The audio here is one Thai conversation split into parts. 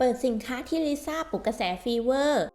เปิดสินค้าที่ลิซ่าปลุกกระแสฟีเวอร์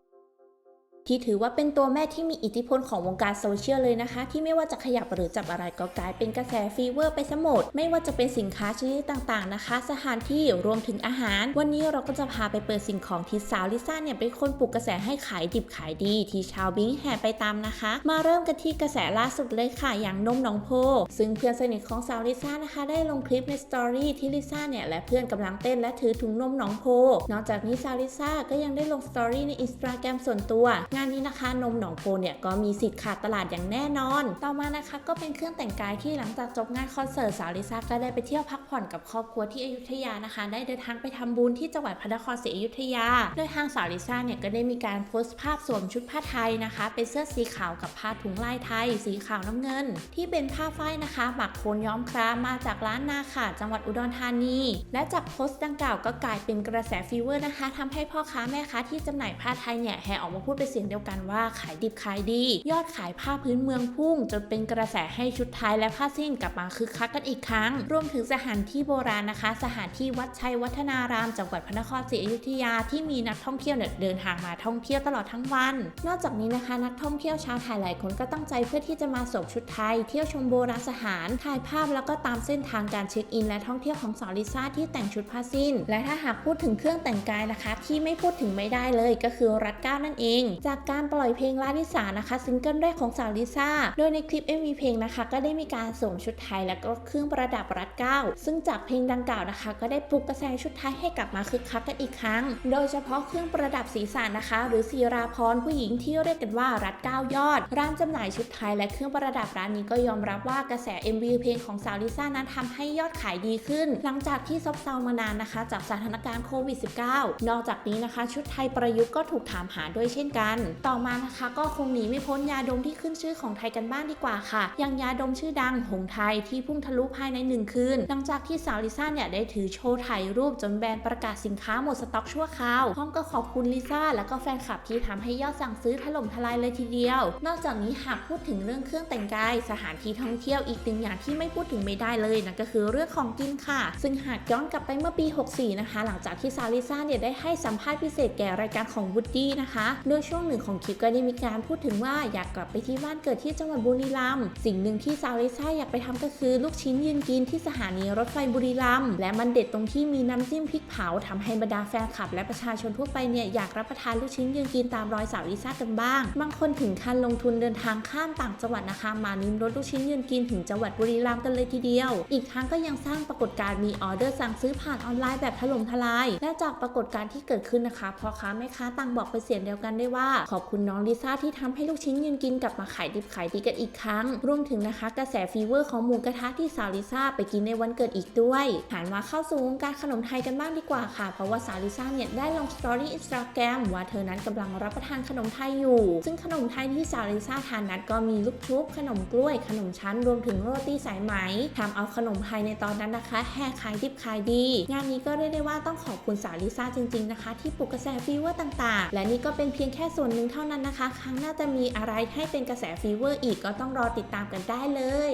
ที่ถือว่าเป็นตัวแม่ที่มีอิทธิพลของวงการโซเชียลเลยนะคะ ที่ไม่ว่าจะขยับหรือจับอะไรก็กลายเป็นกระแสฟีเวอร์ไปซะหมด ไม่ว่าจะเป็นสินค้าชนิดต่างๆนะคะ สถานที่รวมถึงอาหาร วันนี้เราก็จะพาไปเปิดสิ่งของที่สาวลิซ่าเนี่ยเป็นคนปลุกกระแสให้ขายดิบขายดี ที่ชาวบิงแห่ไปตามนะคะ มาเริ่มกันที่กระแสล่าสุดเลยค่ะอย่างนมหนองโพ ซึ่งเพื่อนสนิทของสาวลิซ่านะคะ ได้ลงคลิปในสตอรี่ที่ลิซ่าเนี่ยและเพื่อนกำลังเต้นและถือถุงนมหนองโพ นอกจากนี้สาวลิซ่าก็ยังได้ลงสตอรี่ในอินสตาแกรมส่วนตัวงานนี้นะคะ นมหนองโพเนี่ยก็มีสิทธิ์ขาดตลาดอย่างแน่นอน ต่อมานะคะก็เป็นเครื่องแต่งกายที่หลังจากจบงานคอนเสิร์ตสาวลิซ่าก็ได้ไปเที่ยวพักผ่อนกับครอบครัวที่อยุธยานะคะ ได้เดินทางไปทำบุญที่จังหวัดพระนครศรีอยุธยา โดยทางสาวลิซ่าเนี่ยก็ได้มีการโพสต์ภาพสวมชุดผ้าไทยนะคะ เป็นเสื้อสีขาวกับผ้าถุงลายไทย สีขาวน้ำเงิน ที่เป็นผ้าฝ้ายนะคะหมักโคนย้อมครามมาจากร้านนาขาจังหวัดอุดรธานีและจากโพสต์ดังกล่าวก็กลายเป็นกระแสฟีเวอร์นะคะทำให้พ่อค้าแม่ค้าที่จำหน่ายผ้าไทยเนี่ยแห่ออกมาพูดเป็นเสียงเดียวกันว่าขายดิบขายดี ยอดขายผ้าพื้นเมืองพุ่ง จนเป็นกระแสให้ชุดไทยและผ้าสิ้นกลับมาคึกคักกันอีกครั้ง รวมถึงสถานที่โบราณนะคะ สถานที่วัดชัยวัฒนารามจังหวัดพระนครศรีอยุธยาที่มีนักท่องเที่ยวเนี่ยเดินทางมาท่องเที่ยวตลอดทั้งวัน นอกจากนี้นะคะ นักท่องเที่ยวชาวไทยหลายคนก็ตั้งใจเพื่อที่จะมาสวมชุดไทย เที่ยวชมโบราณสถานถ่ายภาพแล้วก็ตามเส้นทางการเช็คอิน และท่องเที่ยวของสาวลิซ่าที่แต่งชุดผ้าสิ้น และถ้าหากพูดถึงเครื่องแต่งกายนะคะ ที่ไม่พูดถึงไม่ได้เลยก็คือรัดเก้านั่นเองจากการปล่อยเพลงลาลิสานะคะซิงเกิลแรกของสาวลิซ่า โดยในคลิป MV เพลงนะคะ ก็ได้มีการสวมชุดไทยและก็เครื่องประดับรัดเก้า ซึ่งจากเพลงดังกล่าวนะคะ ก็ได้ปลุกกระแสชุดไทยให้กลับมาคึกคักกันอีกครั้ง โดยเฉพาะเครื่องประดับศีรษะนะคะ หรือศิราพรผู้หญิงที่เรียกกันว่ารัดเก้ายอด ร้านจำหน่ายชุดไทยและเครื่องประดับร้านนี้ก็ยอมรับว่ากระแส MV เพลงของสาวลิซ่านั้นทำให้ยอดขายดีขึ้น หลังจากที่ซบเซามานานนะคะ จากสถานการณ์โควิด -19 นอกจากนี้นะคะ ชุดไทยประยุกต์ก็ถูกถามหาด้วยเช่นกันต่อมานะคะก็คงหนีไม่พ้นยาดมที่ขึ้นชื่อของไทยกันบ้างดีกว่าค่ะ อย่างยาดมชื่อดังหงไทยที่พุ่งทะลุภายในหนึ่งคืน หลังจากที่สาวลิซ่าเนี่ยได้ถือโชว์ถ่ายรูปจนแบรนด์ประกาศสินค้าหมดสต็อกชั่วคราวพร้อมก็ขอบคุณลิซ่าและก็แฟนคลับที่ทำให้ยอดสั่งซื้อถล่มทลายเลยทีเดียว นอกจากนี้หากพูดถึงเรื่องเครื่องแต่งกาย สถานที่ท่องเที่ยวอีกหนึ่งอย่างที่ไม่พูดถึงไม่ได้เลยนั่นก็คือเรื่องของกินค่ะ ซึ่งหากย้อนกลับไปเมื่อปี 64 นะคะ หลังจากที่ซาลิซ่าเนี่ยได้ให้สัมภาษณ์พิเศษแก่รายการของวูดดี้นะคะ โดยช่วงหนึ่งของคลิปก็ได้มีการพูดถึงว่าอยากกลับไปที่บ้านเกิดที่จังหวัดบุรีรัมย์สิ่งหนึ่งที่ซาวลิซ่าอยากไปทำก็คือลูกชิ้นยืนกินที่สถานีรถไฟบุรีรัมย์และมันเด็ดตรงที่มีน้ำจิ้มพริกเผาทำให้บรรดาแฟนคลับ และประชาชนทั่วไปเนี่ยอยากรับประทานลูกชิ้นยืนกินตามรอยสาวลิซ่ากันบ้าง บางคนถึงขั้นลงทุนเดินทางข้ามต่างจังหวัดนะคะ มาลิ้มรสลูกชิ้นยืนกินถึงจังหวัดบุรีรัมย์กันเลยทีเดียว อีกทั้งก็ยังสร้างปรากฏการณ์มีออเดอร์สั่งซื้อผ่านออนไลน์แบบถล่มทลาย และจากปรากฏการณ์ที่เกิดขึ้นนะคะพ่อค้าแม่ค้าต่างบอกเป็นเสียงเดียวกันได้ว่าขอบคุณน้องลิซ่าที่ทำให้ลูกชิ้นยืนกินกลับมาขายดิบขายดีกันอีกครั้ง รวมถึงนะคะ กระแสฟีเวอร์ของหมูกระทะที่สาวลิซ่าไปกินในวันเกิดอีกด้วยหันมาเข้าสู่วงการขนมไทยกันบ้างดีกว่าค่ะ เพราะว่าสาวลิซ่าเนี่ยได้ลงสตอรี่อินสตาแกรมว่าเธอนั้นกำลังรับประทานขนมไทยอยู่ ซึ่งขนมไทยที่สาวลิซ่าทานนั้นก็มีลูกชุบขนมกล้วย ขนมชั้นรวมถึงโรตีสายไหมทำเอาขนมไทยในตอนนั้นนะคะแห่ขายดิบขายดี งานนี้ก็เรียกได้ว่าต้องขอบคุณสาวลิซ่าจริง ๆนะคะ ที่ปลุกกระแสฟีเวอร์ต่างๆ และนี่ก็เป็นเพียงแค่ส่วนหนึ่งเท่านั้นนะคะ ครั้งหน้าจะมีอะไรให้เป็นกระแสฟีเวอร์อีกก็ต้องรอติดตามกันได้เลย